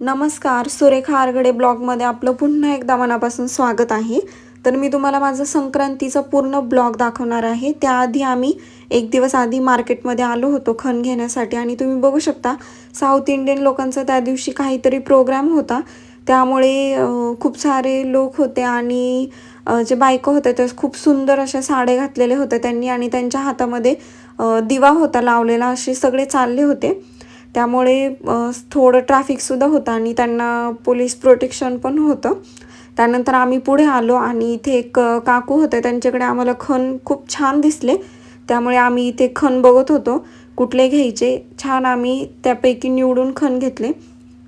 नमस्कार सुरेखा आरगडे ब्लॉगमध्ये आपलं पुन्हा एकदा मनापासून स्वागत आहे. तर मी तुम्हाला माझं संक्रांतीचा पूर्ण ब्लॉग दाखवणार आहे. त्याआधी आम्ही एक दिवस आधी मार्केटमध्ये आलो होतो खण घेण्यासाठी आणि तुम्ही बघू शकता साऊथ इंडियन लोकांचा त्या दिवशी काहीतरी प्रोग्राम होता. त्यामुळे खूप सारे लोक होते आणि जे बायको होत्या त्या खूप सुंदर अशा साडे घातलेले होते त्यांनी आणि त्यांच्या हातामध्ये दिवा होता लावलेला असे सगळे चालले होते. त्यामुळे थोडं ट्रॅफिकसुद्धा होतं आणि त्यांना पोलीस प्रोटेक्शन पण होतं. त्यानंतर आम्ही पुढे आलो आणि इथे एक काकू होते त्यांच्याकडे आम्हाला खण खूप छान दिसले. त्यामुळे आम्ही इथे खण बघत होतो. कुठले घ्यायचे? छान आम्ही त्यापैकी निवडून खण घेतले.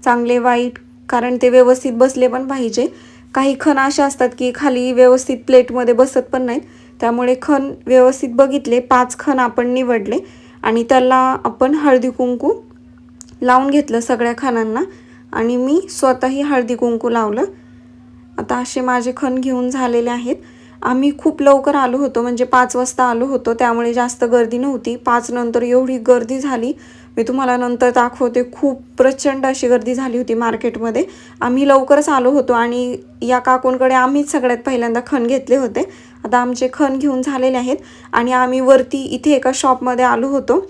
चांगले वाईट कारण ते व्यवस्थित बसले पण पाहिजे. काही खण असे असतात की खाली व्यवस्थित प्लेटमध्ये बसत पण नाहीत. त्यामुळे खण व्यवस्थित बघितले. पाच खण आपण निवडले आणि त्याला आपण हळदी कुंकू लावून घेतलं सगळ्या खणांना. आणि मी स्वतःही हळदी कुंकू लावलं. आता असे माझे खण घेऊन झालेले आहेत. आम्ही खूप लवकर आलो होतो म्हणजे पाच वाजता आलो होतो. त्यामुळे जास्त गर्दी नव्हती. पाच नंतर एवढी गर्दी झाली. मी तुम्हाला नंतर दाखवते. खूप प्रचंड अशी गर्दी झाली होती मार्केटमध्ये. आम्ही लवकरच आलो होतो आणि या काकूंकडे आम्हीच सगळ्यात पहिल्यांदा खण घेतले होते. आता आमचे खण घेऊन झालेले आहेत. आणि आम्ही वरती इथे एका शॉपमध्ये आलो होतो.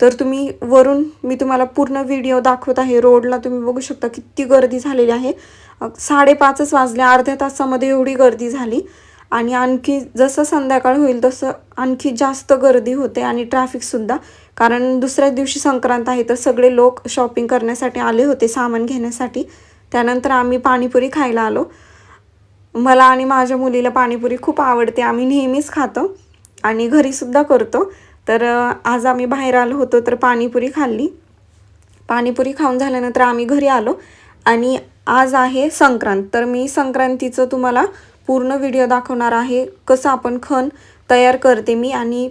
तर तुम्ही वरून मी तुम्हाला पूर्ण व्हिडिओ दाखवत आहे. रोडला तुम्ही बघू शकता किती गर्दी झालेली आहे. साडेपाचच वाजले. अर्ध्या तासामध्ये एवढी गर्दी झाली. आणि आणखी जसं संध्याकाळ होईल तसं आणखी जास्त गर्दी होते आणि ट्रॅफिकसुद्धा कारण दुसऱ्या दिवशी संक्रांत आहे तर सगळे लोक शॉपिंग करण्यासाठी आले होते सामान घेण्यासाठी. त्यानंतर आम्ही पाणीपुरी खायला आलो. मला आणि माझ्या मुलीला पाणीपुरी खूप आवडते. आम्ही नेहमीच खातो आणि घरीसुद्धा करतो. तर आज आम्ही बाहेर आलो होतो तर पाणीपुरी खाल्ली. पाणीपुरी खाऊन झाल्यानंतर आम्ही घरी आलो आणि आज आहे संक्रांत. तर मी संक्रांतीचं तुम्हाला पूर्ण व्हिडिओ दाखवणार आहे कसं आपण खण तयार करते मी आणि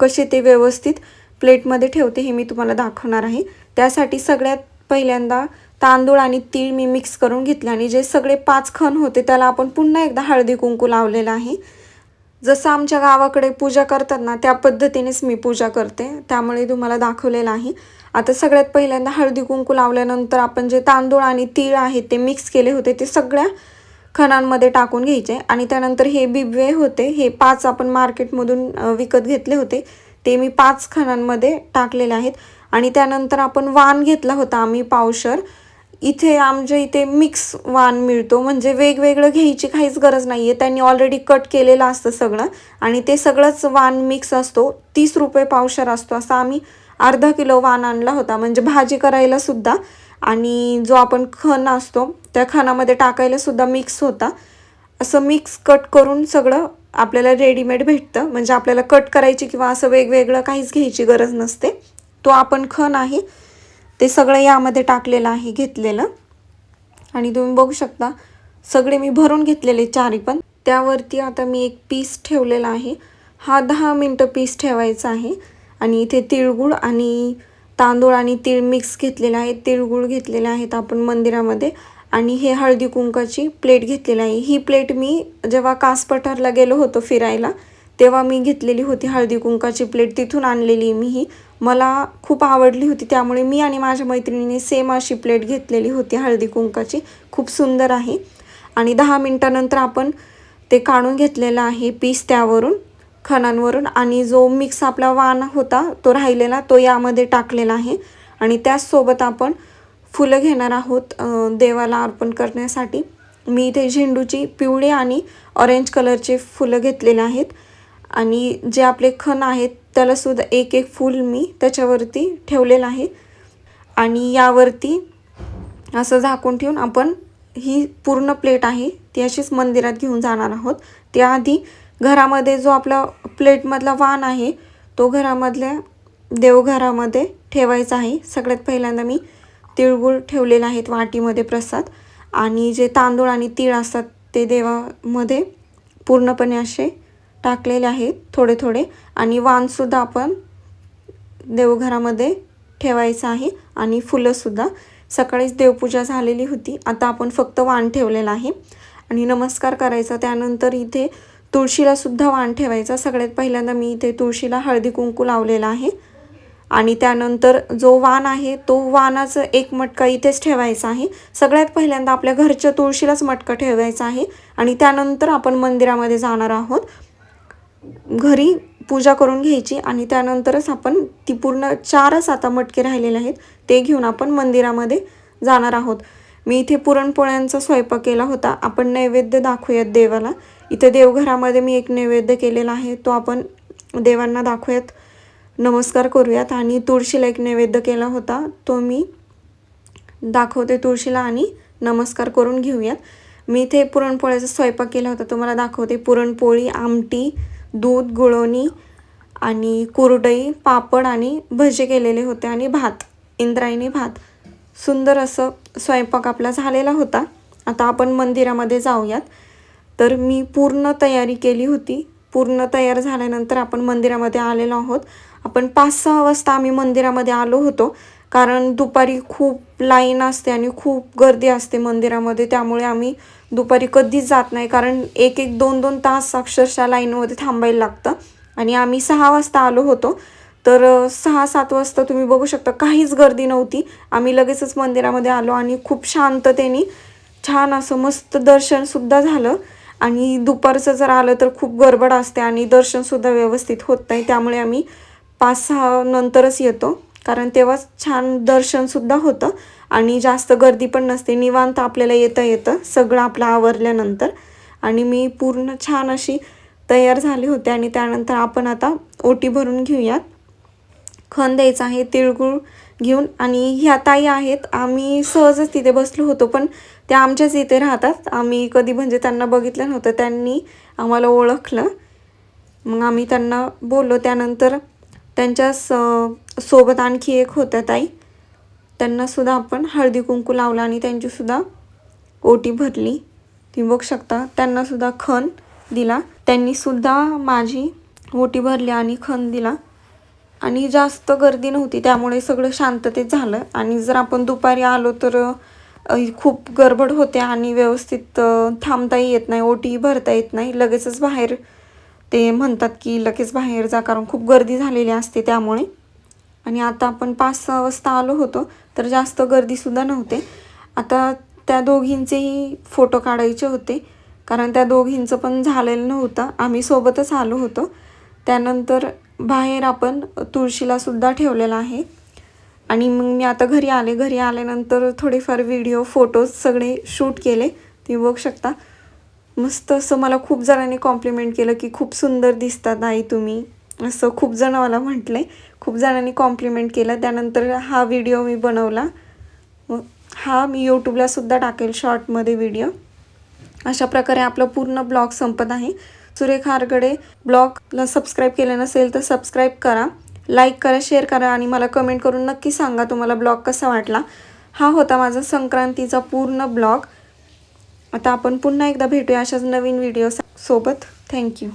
कसे ते व्यवस्थित प्लेटमध्ये ठेवते हे मी तुम्हाला दाखवणार आहे. त्यासाठी सगळ्यात पहिल्यांदा तांदूळ आणि तीळ मी मिक्स करून घेतले आणि जे सगळे पाच खण होते त्याला आपण पुन्हा एकदा हळदी कुंकू लावलेलं आहे. जसं आमच्या गावाकडे पूजा करतात ना त्या पद्धतीनेच मी पूजा करते त्यामुळे तुम्हाला दाखवलेलं आहे. आता सगळ्यात पहिल्यांदा हळदी कुंकू लावल्यानंतर आपण जे तांदूळ आणि तीळ आहेत ते मिक्स केले होते ते सगळ्या खणांमध्ये टाकून घ्यायचे आणि त्यानंतर हे बिबवे होते हे पाच आपण मार्केटमधून विकत घेतले होते ते मी पाच खणांमध्ये टाकलेले आहेत. आणि त्यानंतर आपण वाण घेतला होता आम्ही पावशर इथे आमच्या इथे मिक्स वाण मिळतो. म्हणजे वेगवेगळं घ्यायची काहीच गरज नाही आहे त्यांनी ऑलरेडी कट केलेलं असतं सगळं. आणि ते सगळंच वाण मिक्स असतो. तीस रुपये पावशर असतो. असा आम्ही अर्धा किलो वाण आणला होता. म्हणजे भाजी करायला सुद्धा. आणि जो आपण खण असतो त्या खणामध्ये टाकायला सुद्धा मिक्स होता. असं मिक्स कट करून सगळं आपल्याला रेडीमेड भेटतं. म्हणजे आपल्याला कट करायची किंवा असं वेगवेगळं काहीच घ्यायची गरज नसते. तो आपण खण आहे. ते सगळं यामध्ये टाकलेलं आहे घेतलेलं. आणि तुम्ही बघू शकता सगळे मी भरून घेतलेले चारी पण. त्यावरती आता मी एक पीस ठेवलेला आहे. हा दहा मिनटं पीस ठेवायचा आहे. आणि इथे तिळगुळ आणि तांदूळ आणि तीळ मिक्स घेतलेले आहेत तिळगुळ घेतलेले आहेत आपण मंदिरामध्ये. आणि हे हळदी कुंकाची प्लेट घेतलेली आहे. ही प्लेट मी जेव्हा कास पठारला गेलो होतो फिरायला तेव्हा मी घेतलेली होती हळदी कुंकाची प्लेट. तिथून आणलेली मी ही. मला खूप आवडली होती. त्यामुळे मी आणि माझ्या मैत्रिणीने सेम अशी प्लेट घेतलेली होती. हळदी कुंकाची. खूप सुंदर आहे. आणि दहा मिनटानंतर आपण ते काढून घेतलेलं आहे पीस त्यावरून खणांवरून. आणि जो मिक्स आपला वाण होता तो राहिलेला तो यामध्ये टाकलेला आहे. आणि त्याचसोबत आपण फुलं घेणार आहोत देवाला अर्पण करण्यासाठी. मी इथे झेंडूची पिवळी आणि ऑरेंज कलरचे फुलं घेतलेले आहेत. आणि जे आपले खण आहेत त्यालासुद्धा एक एक फूल मी त्याच्यावरती ठेवलेलं आहे. आणि यावरती असं झाकून ठेवून आपण ही पूर्ण प्लेट आहे ती अशीच मंदिरात घेऊन जाणार आहोत. त्याआधी घरामध्ये जो आपला प्लेटमधला वाण आहे तो घरामधल्या देवघरामध्ये ठेवायचा आहे. सगळ्यात पहिल्यांदा मी तिळगुळ ठेवलेले आहेत वाटीमध्ये प्रसाद. आणि जे तांदूळ आणि तीळ असतात ते देवामध्ये पूर्णपणे असे टाकलेले आहेत थोडे थोडे आणि वाणसुद्धा आपण देवघरामध्ये ठेवायचं आहे आणि फुलंसुद्धा. सकाळीच देवपूजा झालेली होती. आता आपण फक्त वाण ठेवलेलं आहे. आणि नमस्कार करायचा. त्यानंतर इथे तुळशीला सुद्धा वाण ठेवायचा. सगळ्यात पहिल्यांदा मी इथे तुळशीला हळदी कुंकू लावलेला आहे. आणि त्यानंतर जो वाण आहे तो वाणाचं एक मटका इथेच ठेवायचा आहे. सगळ्यात पहिल्यांदा आपल्या घरच्या तुळशीलाच मटका ठेवायचा आहे. आणि त्यानंतर आपण मंदिरामध्ये जाणार आहोत. घरी पूजा करून घ्यायची आणि त्यानंतरच आपण ती पूर्ण चारच आता मटके राहिलेले आहेत ते घेऊन आपण मंदिरामध्ये जाणार आहोत. मी इथे पुरणपोळ्यांचा स्वयंपाक केला होता. आपण नैवेद्य दाखवूयात देवाला. इथे देवघरामध्ये मी एक नैवेद्य केलेला आहे तो आपण देवांना दाखवूयात. नमस्कार करूयात. आणि तुळशीला एक नैवेद्य केला होता तो मी दाखवते तुळशीला आणि नमस्कार करून घेऊयात. मी इथे पुरणपोळ्याचा स्वयंपाक केला होता तुम्हाला दाखवते. पुरणपोळी आमटी दूध गुळवणी आणि कुरडई पापड आणि भजे केलेले होते आणि भात इंद्रायणी भात. सुंदर असं स्वयंपाक आपला झालेला होता. आता आपण मंदिरामध्ये जाऊयात. तर मी पूर्ण तयारी केली होती. पूर्ण तयार झाल्यानंतर आपण मंदिरामध्ये आलेलो आहोत. आपण पाच सहा वाजता आम्ही मंदिरामध्ये आलो होतो. कारण दुपारी खूप लाईन असते आणि खूप गर्दी असते मंदिरामध्ये. त्यामुळे आम्ही दुपारी कधीच जात नाही कारण एक एक दोन दोन तास अक्षरशः लाईनमध्ये थांबायला लागतं. आणि आम्ही सहा वाजता आलो होतो. तर सहा सात वाजता तुम्ही बघू शकता काहीच गर्दी नव्हती. आम्ही लगेचच मंदिरामध्ये आलो आणि खूप शांततेने छान असं मस्त दर्शनसुद्धा झालं. आणि दुपारचं जर आलं तर खूप गडबड असते आणि दर्शनसुद्धा व्यवस्थित होत नाही. त्यामुळे आम्ही पाच सहा नंतरच येतो. कारण तेव्हाच छान दर्शनसुद्धा होतं. आणि जास्त गर्दी पण नसते. निवांत आपल्याला येता येतं. सगळं आपलं आवरल्यानंतर. आणि मी पूर्ण छान अशी तयार झाली होते आणि त्यानंतर आपण आता ओटी भरून घेऊयात. खण द्यायचं आहे तिळगुळ घेऊन. आणि ह्या ताई आहेत. आम्ही सहजच तिथे बसलो होतो पण त्या आमच्याच इथे राहतात. आम्ही कधी म्हणजे त्यांना बघितलं नव्हतं. त्यांनी आम्हाला ओळखलं. मग आम्ही त्यांना बोललो. त्यानंतर त्यांच्या स सोबत आणखी एक होत्या ताई. त्यांनासुद्धा आपण हळदी कुंकू लावला आणि त्यांचीसुद्धा ओटी भरली. तुम्ही बघू शकता त्यांनासुद्धा खण दिला. त्यांनीसुद्धा माझी ओटी भरली आणि खण दिला. आणि जास्त गर्दी नव्हती त्यामुळे सगळं शांततेत झालं. आणि जर आपण दुपारी आलो तर खूप गडबड होते आणि व्यवस्थित थांबताही येत नाही ओटी भरता येत नाही. लगेचच बाहेर ते म्हणतात की लगेच बाहेर जा कारण खूप गर्दी झालेली असते त्यामुळे. आणि आता आपण पाच सहा वाजता आलो होतो तर जास्त गर्दीसुद्धा नव्हते. आता त्या दोघींचेही फोटो काढायचे होते कारण त्या दोघींचं पण झालेलं नव्हतं. आम्ही सोबतच आलो होतो. त्यानंतर बाहेर आपण तुळशीलासुद्धा ठेवलेला आहे. आणि मग मी आता घरी आले. घरी आल्यानंतर थोडेफार व्हिडिओ फोटोज सगळे शूट केले. तुम्ही बघू शकता. मस्त असं मला खूप जणांनी कॉम्प्लिमेंट केलं की खूप सुंदर दिसतात आई तुम्ही. असं खूप जण मला म्हटले खूप जणांनी कॉम्प्लिमेंट केलं. त्यानंतर हा व्हिडिओ मी बनवला. हा मी यूट्यूबला सुद्धा टाकेल शॉर्टमध्ये व्हिडिओ अशा प्रकारे आपला पूर्ण ब्लॉग संपत आहे. सुरेखा आरगडे ब्लॉगला सबस्क्राईब केलं नसेल तर सबस्क्राईब करा. लाईक करा शेअर करा आणि मला कमेंट करून नक्की सांगा तुम्हाला ब्लॉग कसा वाटला. हा होता माझा संक्रांतीचा पूर्ण ब्लॉग आता आपण पुन्हा एकदा भेटूया अशाच नवीन व्हिडिओ सोबत. थँक्यू